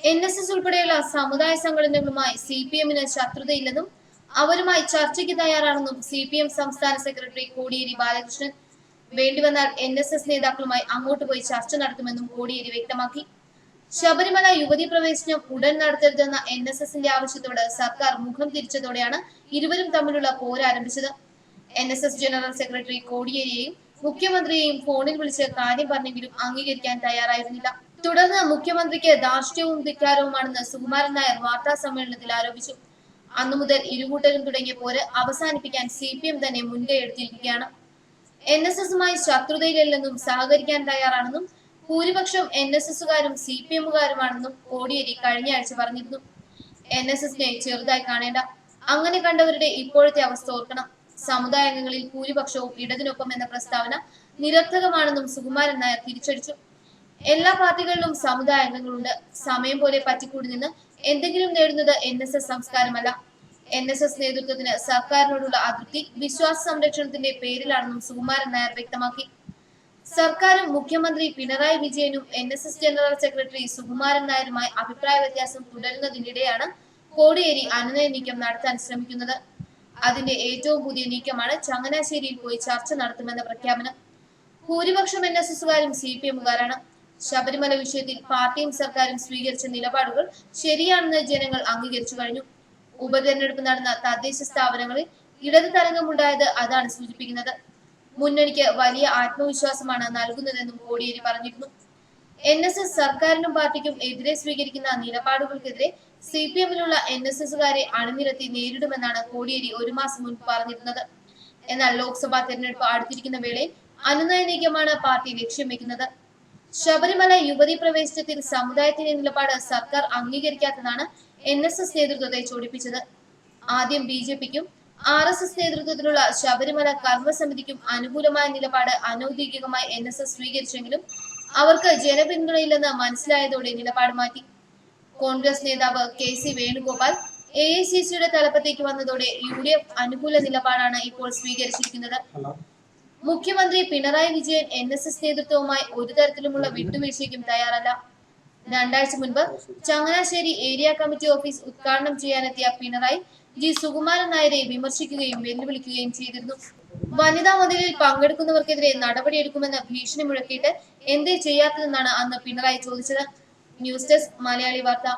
N S S ഉൾപ്പെടെയുള്ള സമുദായ സംഘടനകളുമായി സി പി എമ്മിന് ശത്രുതയില്ലെന്നും അവരുമായി ചർച്ചയ്ക്ക് തയ്യാറാണെന്നും സി പി എം സംസ്ഥാന സെക്രട്ടറി കോടിയേരി ബാലകൃഷ്ണൻ വേണ്ടിവന്നാൽ എൻ എസ് എസ് നേതാക്കളുമായി അങ്ങോട്ട് പോയി ചർച്ച നടത്തുമെന്നും കോടിയേരി വ്യക്തമാക്കി. ശബരിമല യുവതി പ്രവേശനം ഉടൻ നടത്തരുതെന്ന എൻ എസ് എസിന്റെ ആവശ്യത്തോട് സർക്കാർ മുഖം തിരിച്ചതോടെയാണ് ഇരുവരും തമ്മിലുള്ള പോരാരംഭിച്ചത് N S S general secretary കോടിയേരിയെയും മുഖ്യമന്ത്രിയെയും ഫോണിൽ വിളിച്ച് കാര്യം പറഞ്ഞെങ്കിലും അംഗീകരിക്കാൻ തയ്യാറായിരുന്നില്ല. തുടർന്ന് മുഖ്യമന്ത്രിക്ക് ധാർഷ്ട്യവും ധിക്കാരവുമാണെന്ന് സുകുമാരൻ നായർ വാർത്താ സമ്മേളനത്തിൽ ആരോപിച്ചു. അന്നു മുതൽ ഇരുകൂട്ടരും തുടങ്ങിയ പോര് അവസാനിപ്പിക്കാൻ സി പി എം തന്നെ മുൻകൈയെടുത്തിരിക്കുകയാണ് എൻ എസ് എസുമായി ശത്രുതയിലല്ലെന്നും സഹകരിക്കാൻ തയ്യാറാണെന്നും ഭൂരിപക്ഷം എൻ എസ് എസുകാരും സി പി എമ്മുകാരുമാണെന്നും കോടിയേരി കഴിഞ്ഞ ആഴ്ച പറഞ്ഞിരുന്നു. എൻ എസ് എസിനെ ചെറുതായി കാണേണ്ട. അങ്ങനെ കണ്ടവരുടെ ഇപ്പോഴത്തെ അവസ്ഥ ഓർക്കണം. സമുദായങ്ങളിൽ ഭൂരിപക്ഷവും ഇടതിനൊപ്പം എന്ന പ്രസ്താവന നിരർത്ഥകമാണെന്നും സുകുമാരൻ നായർ തിരിച്ചടിച്ചു. എല്ലാ പാർട്ടികളിലും സമുദായ അംഗങ്ങളുണ്ട്. സമയം പോലെ പറ്റിക്കൂടി നിന്ന് എന്തെങ്കിലും നേടുന്നത് എൻ എസ് എസ് സംസ്കാരമല്ല. എൻ എസ് എസ് നേതൃത്വത്തിന് സർക്കാരിനോടുള്ള അതൃപ്തി വിശ്വാസ സംരക്ഷണത്തിന്റെ പേരിലാണെന്നും സുകുമാരൻ നായർ വ്യക്തമാക്കി. സർക്കാരും മുഖ്യമന്ത്രി പിണറായി വിജയനും N S S general secretary Sukumaran നായരുമായി അഭിപ്രായ വ്യത്യാസം തുടരുന്നതിനിടെയാണ് കോടിയേരി അനുനയ നീക്കം നടത്താൻ ശ്രമിക്കുന്നത്. അതിന്റെ ഏറ്റവും പുതിയ നീക്കമാണ് ചങ്ങനാശ്ശേരിയിൽ പോയി ചർച്ച നടത്തുമെന്ന പ്രഖ്യാപനം. ഭൂരിപക്ഷം എൻ എസ് എസുകാരും സി പി എമ്മുകാരാണ് ശബരിമല വിഷയത്തിൽ പാർട്ടിയും സർക്കാരും സ്വീകരിച്ച നിലപാടുകൾ ശരിയാണെന്ന് ജനങ്ങൾ അംഗീകരിച്ചു കഴിഞ്ഞു. ഉപതെരഞ്ഞെടുപ്പ് നടന്ന തദ്ദേശ സ്ഥാപനങ്ങളിൽ ഇടത് തരംഗമുണ്ടായത് അതാണ് സൂചിപ്പിക്കുന്നത്. മുന്നണിക്ക് വലിയ ആത്മവിശ്വാസമാണ് നൽകുന്നതെന്നും കോടിയേരി പറഞ്ഞിരുന്നു. എൻ എസ് എസ് സർക്കാരിനും പാർട്ടിക്കും എതിരെ സ്വീകരിക്കുന്ന നിലപാടുകൾക്കെതിരെ സി പി എമ്മിലുള്ള എൻ എസ് എസുകാരെ അണിനിരത്തി നേരിടുമെന്നാണ് കോടിയേരി ഒരു മാസം മുൻപ് പറഞ്ഞിരുന്നത്. എന്നാൽ ലോക്സഭാ തെരഞ്ഞെടുപ്പ് അടുത്തിരിക്കുന്ന വേളയിൽ അനുനയ നീക്കമാണ് പാർട്ടി ലക്ഷ്യം വെക്കുന്നത്. ശബരിമല യുവതി പ്രവേശനത്തിൽ സമുദായത്തിന്റെ നിലപാട് സർക്കാർ അംഗീകരിക്കാത്തതാണ് എൻ എസ് എസ് നേതൃത്വത്തെ ചോടിപ്പിച്ചത്. ആദ്യം ബി ജെ പിക്കും ആർ എസ് എസ് നേതൃത്വത്തിലുള്ള ശബരിമല കർമ്മസമിതിക്കും അനുകൂലമായ നിലപാട് അനൌദ്യോഗികമായി എൻ എസ് എസ് സ്വീകരിച്ചെങ്കിലും അവർക്ക് ജനപിന്തുണയില്ലെന്ന് മനസ്സിലായതോടെ നിലപാട് മാറ്റി. കോൺഗ്രസ് നേതാവ് K C Venugopal A I C സിയുടെ തലപ്പത്തേക്ക് വന്നതോടെ യു ഡി എഫ് അനുകൂല നിലപാടാണ് ഇപ്പോൾ സ്വീകരിച്ചിരിക്കുന്നത്. മുഖ്യമന്ത്രി Pinarayi Vijayan N S S നേതൃത്വവുമായി ഒരു തരത്തിലുമുള്ള വിട്ടുവീഴ്ചയ്ക്കും തയ്യാറല്ല. രണ്ടാഴ്ച മുൻപ് ചങ്ങനാശ്ശേരി ഏരിയ കമ്മിറ്റി ഓഫീസ് ഉദ്ഘാടനം ചെയ്യാനെത്തിയ പിണറായി ജി സുകുമാരൻ നായരെ വിമർശിക്കുകയും വെല്ലുവിളിക്കുകയും ചെയ്തിരുന്നു. വനിതാ മതിലിൽ പങ്കെടുക്കുന്നവർക്കെതിരെ നടപടിയെടുക്കുമെന്ന് ഭീഷണി മുഴക്കിയിട്ട് എന്തേ ചെയ്യാത്തതെന്നാണ് അന്ന് പിണറായി ചോദിച്ചത്. ന്യൂസ് ഡെസ്ക് മലയാളി വാർത്ത.